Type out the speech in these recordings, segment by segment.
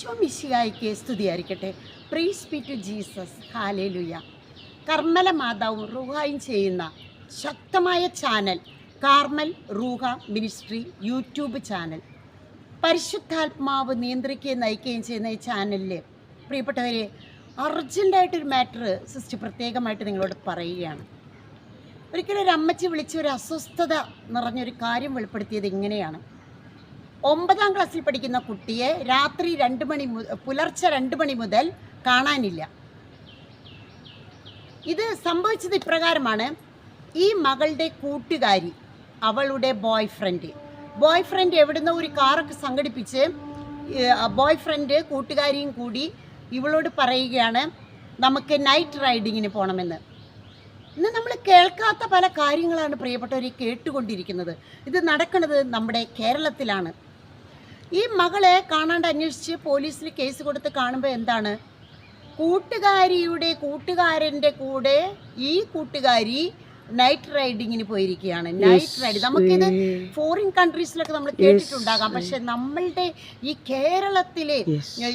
ഈശോ മിശിഹായിക്ക് സ്തുതിയായിരിക്കട്ടെ. Praise be to Jesus hallelujah Karmala മാതാവും റൂഹായും ചെയ്യുന്ന ശക്തമായ channel Carmel Ruha ministry YouTube channel. പരിശുദ്ധാത്മാവ് നിയന്ത്രിക്കുകയും നയിക്കുകയും ചെയ്യുന്ന ഈ ചാനലിൽ പ്രിയപ്പെട്ടവരെ അർജന്റായിട്ടൊരു മാറ്റർ സിസ്റ്റർ പ്രത്യേകമായിട്ട് നിങ്ങളോട് പറയുകയാണ്. ഒരിക്കലും ഒരു അമ്മച്ചി വിളിച്ച ഒരു അസ്വസ്ഥത നിറഞ്ഞൊരു കാര്യം വെളിപ്പെടുത്തിയത് ഇങ്ങനെയാണ്. ഒമ്പതാം ക്ലാസ്സിൽ പഠിക്കുന്ന കുട്ടിയെ രാത്രി രണ്ട് മണി പുലർച്ചെ രണ്ട് മണി മുതൽ കാണാനില്ല. ഇത് സംഭവിച്ചത് ഇപ്രകാരമാണ്. ഈ മകളുടെ കൂട്ടുകാരി അവളുടെ ബോയ് ഫ്രണ്ട് ബോയ് ഫ്രണ്ട് എവിടുന്നോ ഒരു കാറൊക്കെ സംഘടിപ്പിച്ച് ബോയ് ഫ്രണ്ട് കൂട്ടുകാരിയും കൂടി ഇവളോട് പറയുകയാണ് നമുക്ക് നൈറ്റ് റൈഡിങ്ങിന് പോകണമെന്ന് ഇന്ന് നമ്മൾ കേൾക്കാത്ത പല കാര്യങ്ങളാണ് പ്രിയപ്പെട്ടവർ കേട്ടുകൊണ്ടിരിക്കുന്നത്. ഇത് നടക്കുന്നത് നമ്മുടെ കേരളത്തിലാണ്. ഈ മകളെ കാണാണ്ട് അന്വേഷിച്ച് പോലീസിൽ കേസ് കൊടുത്ത് കാണുമ്പോൾ എന്താണ്? കൂട്ടുകാരിയുടെ കൂട്ടുകാരന്റെ കൂടെ ഈ കൂട്ടുകാരി നൈറ്റ് റൈഡിങ്ങിന് പോയിരിക്കുകയാണ്. നൈറ്റ് റൈഡ് നമുക്കിത് ഫോറിൻ കൺട്രീസിലൊക്കെ നമ്മൾ കേട്ടിട്ടുണ്ടാകാം. പക്ഷെ നമ്മളുടെ ഈ കേരളത്തിലെ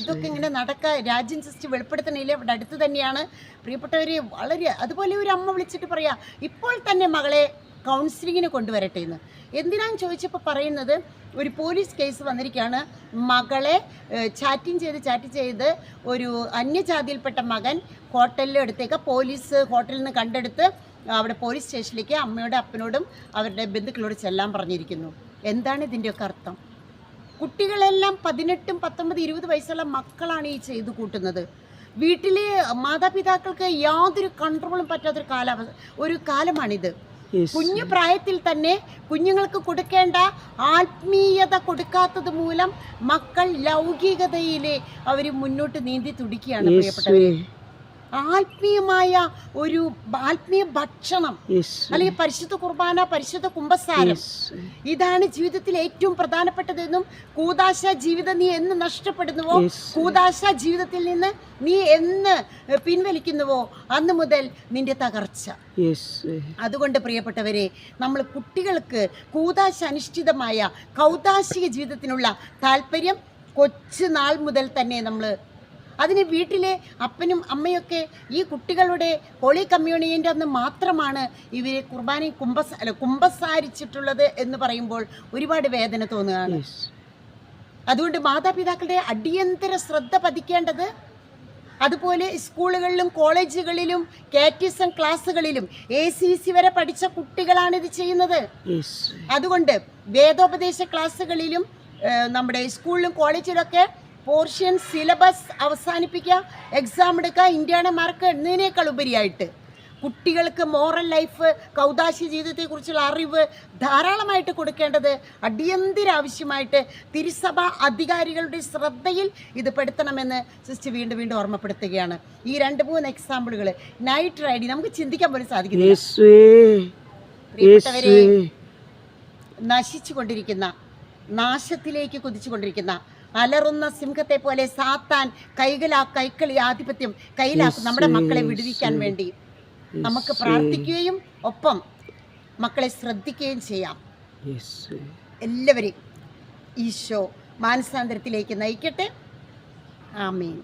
ഇതൊക്കെ ഇങ്ങനെ നടക്ക രാജ്യം ജസ്റ്റ് വെളിപ്പെടുത്തണില്ല ഇവിടെ അടുത്ത് തന്നെയാണ്. പ്രിയപ്പെട്ടവര് വളരെ അതുപോലെ ഒരു അമ്മ വിളിച്ചിട്ട് പറയാ ഇപ്പോൾ തന്നെ മകളെ കൗൺസിലിങ്ങിന് കൊണ്ടുവരട്ടെ എന്ന്. എന്തിനാന്ന് ചോദിച്ചപ്പോൾ പറയുന്നത് ഒരു പോലീസ് കേസ് വന്നിരിക്കുകയാണ്. മകളെ ചാറ്റിങ് ചെയ്ത് ചാറ്റ് ചെയ്ത് ഒരു അന്യജാതിയിൽപ്പെട്ട മകൻ ഹോട്ടലിൽ അടുത്തേക്ക് പോലീസ് ഹോട്ടലിൽ നിന്ന് കണ്ടെടുത്ത് അവിടെ പോലീസ് സ്റ്റേഷനിലേക്ക് അമ്മയോടും അപ്പനോടും അവരുടെ ബന്ധുക്കളോട് ചെല്ലാൻ പറഞ്ഞിരിക്കുന്നു. എന്താണ് ഇതിന്റെയൊക്കെ അർത്ഥം? കുട്ടികളെല്ലാം പതിനെട്ടും പത്തൊമ്പത് ഇരുപത് വയസ്സുള്ള മക്കളാണ് ഈ ചെയ്തു കൂട്ടുന്നത്. വീട്ടിലെ മാതാപിതാക്കൾക്ക് യാതൊരു കൺട്രോളും പറ്റാത്തൊരു കാലാവസ്ഥ ഒരു കാലമാണിത്. കുഞ്ഞു പ്രായത്തിൽ തന്നെ കുഞ്ഞുങ്ങൾക്ക് കൊടുക്കേണ്ട ആത്മീയത കൊടുക്കാത്തത് മൂലം മക്കൾ ലൗകികതയിലെ അവർ മുന്നോട്ട് നീന്തി തുടിക്കുകയാണ് പ്രിയപ്പെട്ടവരെ. ആത്മീയമായ ഒരു ആത്മീയ ഭക്ഷണം. അല്ലെങ്കിൽ പരിശുദ്ധ കുർബാന പരിശുദ്ധ കുംഭസാരം ഇതാണ് ജീവിതത്തിൽ ഏറ്റവും പ്രധാനപ്പെട്ടതെന്നും കൂതാശ ജീവിതം നീ എന്ന് നഷ്ടപ്പെടുന്നുവോ? കൂതാശ ജീവിതത്തിൽ നിന്ന് നീ എന്ന് പിൻവലിക്കുന്നുവോ? അന്ന് മുതൽ നിന്റെ തകർച്ച. അതുകൊണ്ട് പ്രിയപ്പെട്ടവരെ നമ്മൾ കുട്ടികൾക്ക് കൂതാശ അനുഷ്ഠിതമായ കൗതാശിക ജീവിതത്തിനുള്ള താല്പര്യം കൊച്ചു നാൾ മുതൽ തന്നെ നമ്മൾ അതിന് വീട്ടിലെ അപ്പനും അമ്മയൊക്കെ ഈ കുട്ടികളുടെ ഹോളി കമ്മ്യൂണിയന്റെ അന്ന് മാത്രമാണ് ഇവരെ കുർബാന കുംഭസ അല്ല കുംഭസാരിച്ചിട്ടുള്ളത് എന്ന് പറയുമ്പോൾ ഒരുപാട് വേദന തോന്നുകയാണ്. അതുകൊണ്ട് മാതാപിതാക്കളുടെ അടിയന്തര ശ്രദ്ധ പതിക്കേണ്ടത് അതുപോലെ സ്കൂളുകളിലും കോളേജുകളിലും കാറ്റിസം ക്ലാസ്സുകളിലും എ സി സി വരെ പഠിച്ച കുട്ടികളാണ് ഇത് ചെയ്യുന്നത്. അതുകൊണ്ട് വേദോപദേശ ക്ലാസ്സുകളിലും നമ്മുടെ സ്കൂളിലും കോളേജിലൊക്കെ പോർഷൻ സിലബസ് അവസാനിപ്പിക്കുക എക്സാം എടുക്കുക ഇന്ത്യയുടെ മാർക്ക് എന്നതിനേക്കാൾ ഉപരിയായിട്ട്. കുട്ടികൾക്ക് മോറൽ ലൈഫ് കൗതാശി ജീവിതത്തെക്കുറിച്ചുള്ള അറിവ് ധാരാളമായിട്ട് കൊടുക്കേണ്ടത് അടിയന്തര ആവശ്യമായിട്ട് തിരുസഭ അധികാരികളുടെ ശ്രദ്ധയിൽ ഇത് പെടുത്തണമെന്ന് സിസ്റ്റർ വീണ്ടും വീണ്ടും ഓർമ്മപ്പെടുത്തുകയാണ്. ഈ രണ്ട് മൂന്ന് എക്സാമ്പിളുകൾ നൈറ്റ് റൈഡിങ് നമുക്ക് ചിന്തിക്കാൻ പോലും പ്രിയപ്പെട്ടവരെ നശിച്ചു കൊണ്ടിരിക്കുന്ന നാശത്തിലേക്ക് കുതിച്ചുകൊണ്ടിരിക്കുന്ന അലറുന്ന സിംഹത്തെ പോലെ സാത്താൻ കൈകളാ കൈക്കളി ആധിപത്യം കയ്യിലാക്കും നമ്മുടെ മക്കളെ വിടുവിക്കാൻ വേണ്ടി. നമുക്ക് പ്രാർത്ഥിക്കുകയും ഒപ്പം മക്കളെ ശ്രദ്ധിക്കുകയും ചെയ്യാം. എല്ലാവരെയും ഈശോ മാനസാന്തരത്തിലേക്ക് നയിക്കട്ടെ. ആമീൻ.